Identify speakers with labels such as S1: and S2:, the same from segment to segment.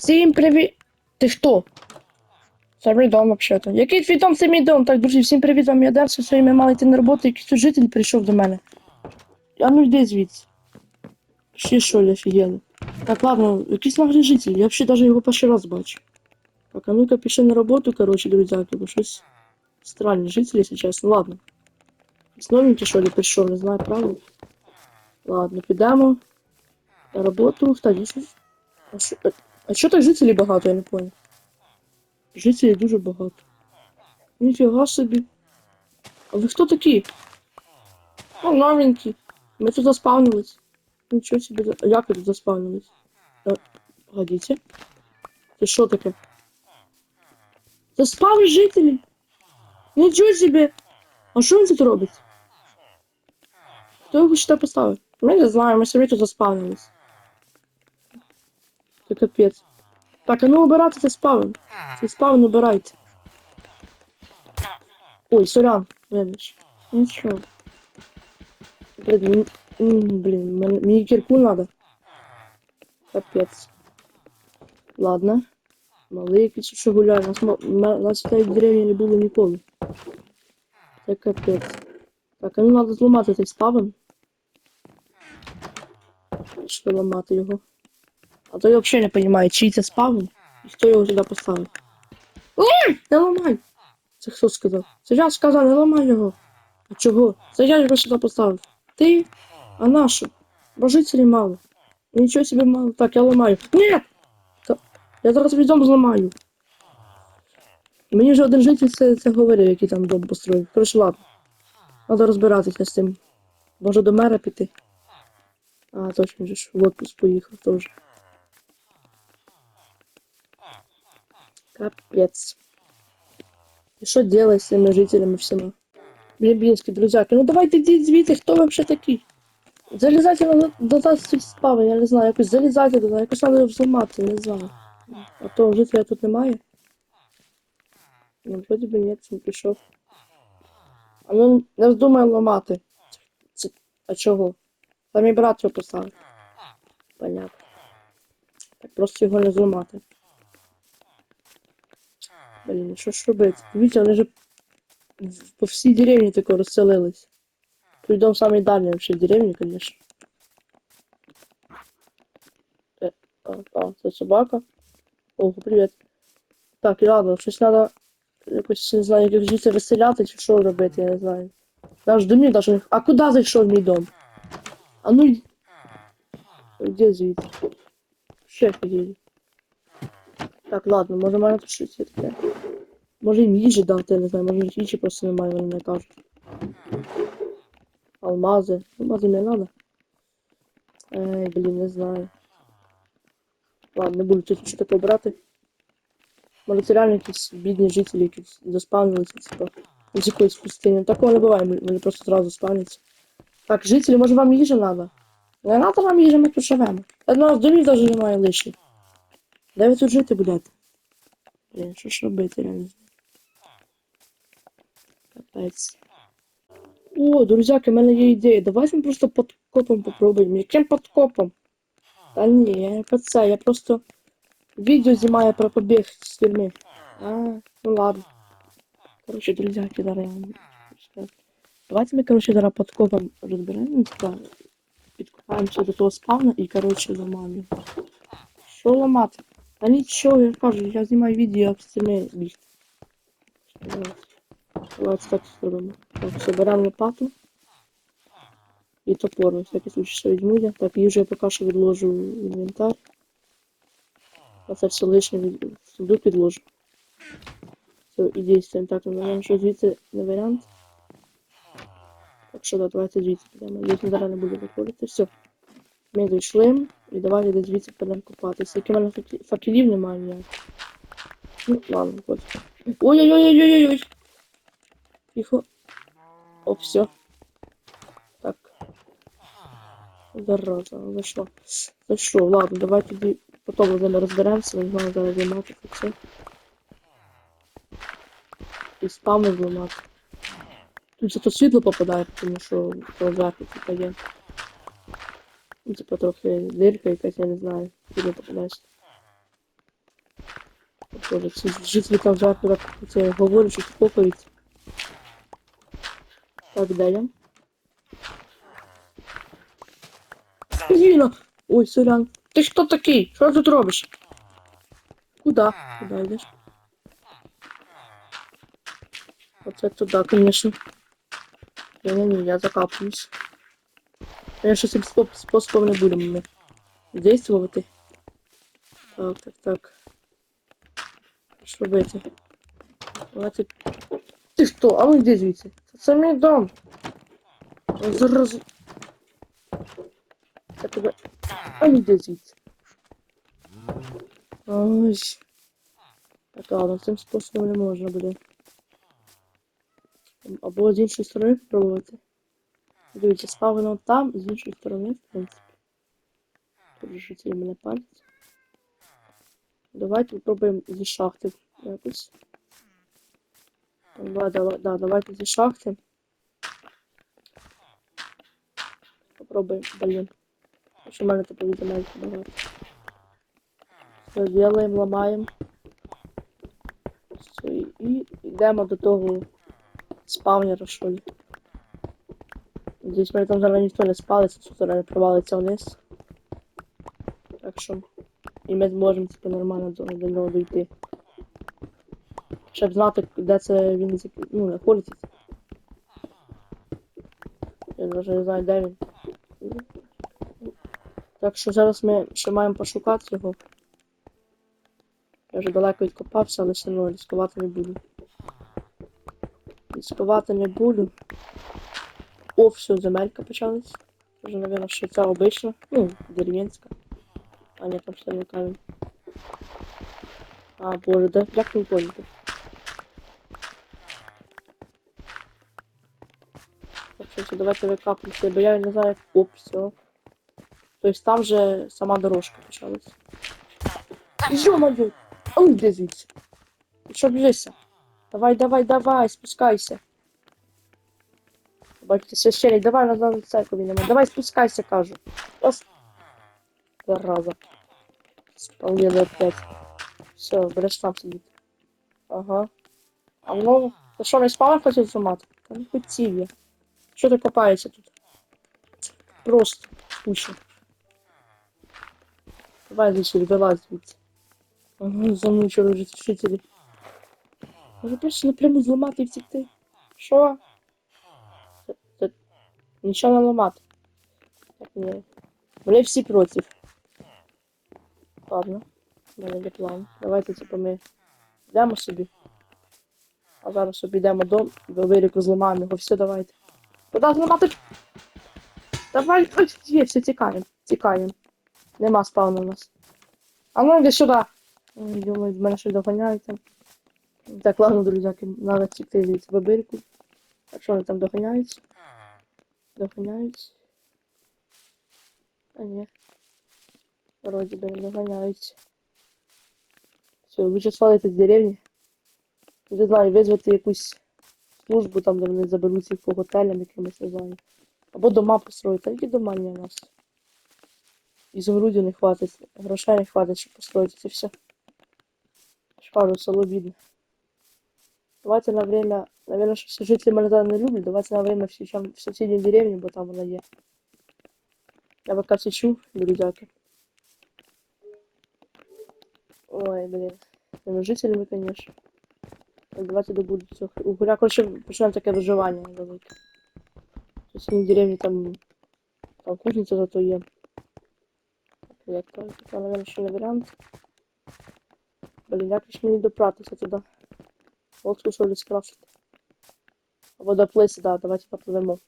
S1: Всім привіт! Ти хто? Це дом, взагалі. Який твій дом, це дом. Так, друзі, всім привіт, вам я Дерсо, сьогодні мали йти на роботу, якийсь тут житель прийшов до мене. А ну йди звідси. Ще що ли, офігели. Так, ладно, якийсь наглий житель, я взагалі навіть його перший раз бачу. Так, а ну-ка пішли на роботу, коротше, друзяки, бо щось странні жителі, якщо чесно. Ладно. Новенький, що ли, прийшов, не знаю, правда? Ладно, підемо. На роботу, та дійсно. А що так жителів багато, я не понял. Жителів дуже багато. Ніфіга собі. А ви хто такі? Ну, новенькі. Ми тут заспавнились. Нічого собі. Як ви тут заспавнились? А, погодите. Це що таке? Заспали жителі? Нічого собі! А що він тут робить? Хто його сюди поставив? Ми не знаємо, ми самі тут заспавнились. Це капець. Так, а ну обирати це спавн. Це спавн обирайте. Ой, сорян, вибач. Нічого. Блін, мен- мені кірку надо. Капець. Ладно. Малий якийсь що гуляє. Нас, ма- нас в деревні не було ніколи. Це капець. Так, а ну надо зламати цей спавн. Що ламати його. А то я взагалі не розумію, чий це спавн і хто його сюди поставив. Ой, не ламай! Це хто сказав? Це я сказав, не ламай його. А чого? Це я його сюди поставив. Ти? А нашу? Бо жителів мало. Нічого собі мало. Так, я ламаю. Ні! Та- Я зараз твій дом зламаю. Мені вже один житель це, це говорив, який там дом построїв. Коротше, ладно. Треба розбиратися з цим. Може до мера піти. А, точно ж в отпуск поїхав теж. Капец. И что делать с этими жителями всеми? Блин, блинские друзьяки, ну давайте йдіть звідти, хто ви взагалі? Залізайте на до нас спави, я не знаю, якось залізайте туди, якось треба взламати, не знаю. А то жителя тут немає. Ну, вроді би ні, не пішов. А ну не вздумай ламати. Це, а чого? Там і брат його поставив. Понятно. Так просто його не зламати. Блін, що ж робити? Дивіться, вони ж в- по всій деревні тако розселились. Той дом самий дальній вообще деревні, конечно. Е, а, а, це собака. Ого, привіт. Так, і ладно, щось треба якось не знаю, як жити виселяти чи що робити, я не знаю. Наш домів даже. не- А куди зайшов мій дом? А ну й- Іди звідси. Ще ходили. Так, ладно, може має тут щось є таке. Може їм їжі дати, я не знаю, може їжі просто немає, вони не кажуть. Алмази. Алмази не надо. Ей, блін, не знаю. Ладно, не буду тут щось побрати. Може це реально якісь бідні жителі, якісь заспавнилися, типа. З якоїсь пустині. Такого не буває, вони просто зразу спавняться. Так, жителі, може вам їжа надо? Не надо вам їжа, ми тут живемо. У нас домів навіть немає лишніх. Де ви тут жити будете? Блін, що ж робити, реально? Капець. О, друзяки, в мене є ідея. Давайте ми просто подкопом попробуємо. Яким подкопом? Та ні, я не про це, я просто відео знімаю про побіг з тюрми. А, ну ладно. Короче, друзяки, зараз. Давайте ми, короче, зараз подкопом розберемо, типа, підкопаємося до того спавна і, короче, ламаємо. Що ламати? Та нічого, я кажу, я знімаю відео, як цими бігти. Давайте так зробимо. Так, все, беремо лопату. І топор, на всякий случай, що візьму я. Так, їжу я поки що відложу в інвентар. А це все лишнє від... сундук. Все, і дійсно. Так, ну, наверное, що звідси не варіант. Так що да, давайте звідси підемо. Звідси зараз не. Все. Ми дійшли. І давайте звідси підемо купатися. Які в мене факелів немає ніяк. Ну, ладно, хоч. Ой-ой-ой-ой-ой-ой. Тихо. О, все. Так. Зараза, зайшло. Зайшло, ладно, давай тоді потім з ними розберемося, не знаю зараз займати це. І спавни зламати. Тут зато світло попадає, тому що зверху типа є. Ну, типа трохи дирка якась, я не знаю, світло попадає. Боже, ці жителі там жарко так це говорять, що копають. Так, далі. Ліна! Ой, сорян. Ти хто такий? Що тут робиш? Куда? Куда йдеш? Оце туди, конечно. Не-не-не, я закапываюсь. Конечно, спо- способом не будемо ми действувати. Так, так, так. Що робити? Давайте. Ти хто? А ну йди звідси. Це- дом. Зараз. Я тебе. А ну йди звідси. Ой. Так, ладно, цим способом не можна буде. Або з іншої сторони спробувати. Дивіться, ставлено там, з іншої сторони, в принципі. Подержите мене палець. Давайте попробуємо зі шахти якось. Да, да, да, давайте зі шахти. Попробуємо, блін. Що в мене тут повідомляється багато. Все, делаємо, ламаємо. Все, і йдемо до того спавнера, що ли. Надіюсь, мене там зараз ніхто не спалиться, зараз не провалиться вниз. Так що. І ми зможемо типу, нормально до, до нього дійти. Щоб знати, де це він зак- ну, знаходиться. Я навіть не знаю, де він. Так що зараз ми ще маємо пошукати його. Я вже далеко відкопався, але все одно ризикувати не буду. Ризикувати не буду. О, все, земелька почалась. Вже, мабуть, що ця обична, ну, дерев'янська. А ні, там ще не камінь. А, боже, да, як поняли? Так що давайте викапнути, бо я не знаю, як оп, все. Тобто там же сама дорожка почалась. Ё-моё! А ну де звідси? Що біжишся? Давай, давай, давай, спускайся. Бачите, священник, давай назад церкву нема. Давай спускайся, кажу. Ос... Зараза. Спалили опять. Все, береш там сидіти. Ага. А ну, ти що, не спав хотів зламати? Та не хотів я. Що ти копаєшся тут? Просто скучно. Давай звідси, вилазь звідси. Ага, замучили вже вчителі. Може просто напряму зламати і втікти? Що? Нічого не ламати. Так, ні. Вони всі проти. Ладно. У мене є план. Давайте типу ми йдемо собі. А зараз собі йдемо дом, до виріку зламаємо його. Все, давайте. Куди зламати? Давай, є, все, тікаємо. Тікаємо. Нема спавну у нас. А ну йди сюди. Думаю, мене щось доганяють там. Так, ладно, друзяки, надо тікти звідси бабирку. Так що вони там доганяються? Доганяються. А ні. Вроді би не доганяються. Все, лучше свалити з деревні. Не знаю, визвати якусь службу там, де вони заберуться по готелям якимось, не знаю. Або дома построїти. Та які дома ні у нас. Ізумрудів не хватить, грошей не хватить, щоб построїти це все. Шкару, село бідне. Давайте на время, наверное, что все жители Мордана не любят, давайте на время в, сечам- в соседней деревне, бо там вона є. Я пока сечу, друзяки. Ой, блин. Тими жителями, конечно. Так, давайте добудуть цього угоря. Короче, почнемо таке виживання велике. В сусідній деревні там, там кузниця зато є. Так, як то, це, наверное, ще не варіант. Блін, як ж мені допратися туди? Лодку солі скрафтити. Або доплисти, да, давайте попливемо.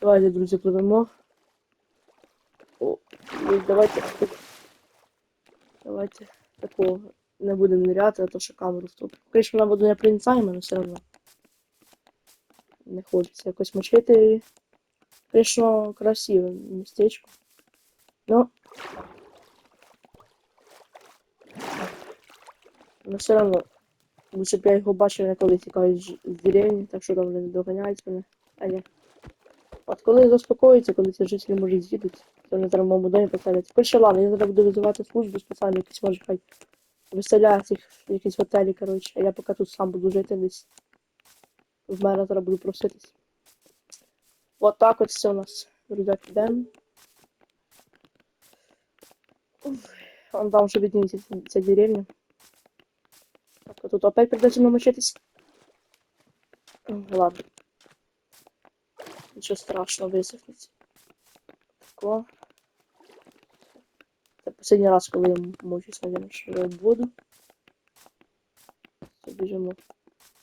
S1: Давайте, друзі, пливемо. О, давайте. Давайте такого не будемо ниряти, а то що камеру втопить. Конечно, вона буде непроницаема, але все одно. Не хочеться якось мочити її. Конечно, красиве містечко. Ну. Но все равно. Лучше б я його бачив, не коли тікаю з, деревні, так що там вони не доганяють мене. А ні. От коли заспокоїться, коли ці жителі може з'їдуть, Це не треба в моєму домі поселяться. Короче, ладно, я зараз буду визивати службу спеціальну, якісь може хай виселяють їх в якісь готелі, коротше, а я поки тут сам буду жити десь. В мене зараз буду проситись. Вот так от все у нас. Друзяки, йдемо. Вон там вже видніється ця- ця деревня. Так, тут опять придется намочитись. М, Ладно. Нічого страшного висохнеться. Тако. Це останній раз, коли я мочусь, наверное, що я буду. Все.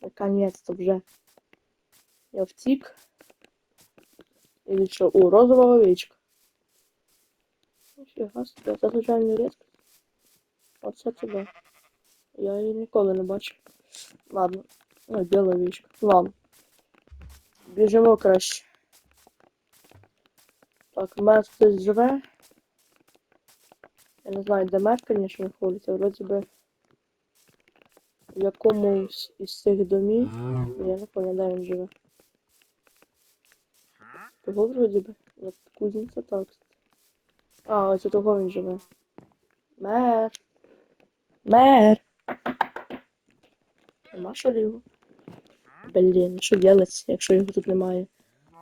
S1: Наконец-то вже. Я втік. Или що? О, розова овечка. Ніфіга собі, це звичайно рідко. Оце туди. Я її ніколи не бачив. Ладно. Ну, біла овечка. Ладно. Біжимо краще. Так, мене хтось живе. Я не знаю, де мер, звісно, знаходиться. Вроді би в якомусь із цих домів. Я не пам'ятаю, він живе. Того вроді би. Кузниця так. А, ось того він живе. Мер. Мер. Нема що його? Блін, що делать, якщо його тут немає.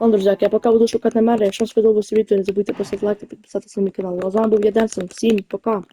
S1: Ну, друзяки, я поки буду шукати мера. Якщо вам сподобалося відео, не забудьте поставити лайк та підписатися на мій канал. А з вами був я. Всім пока.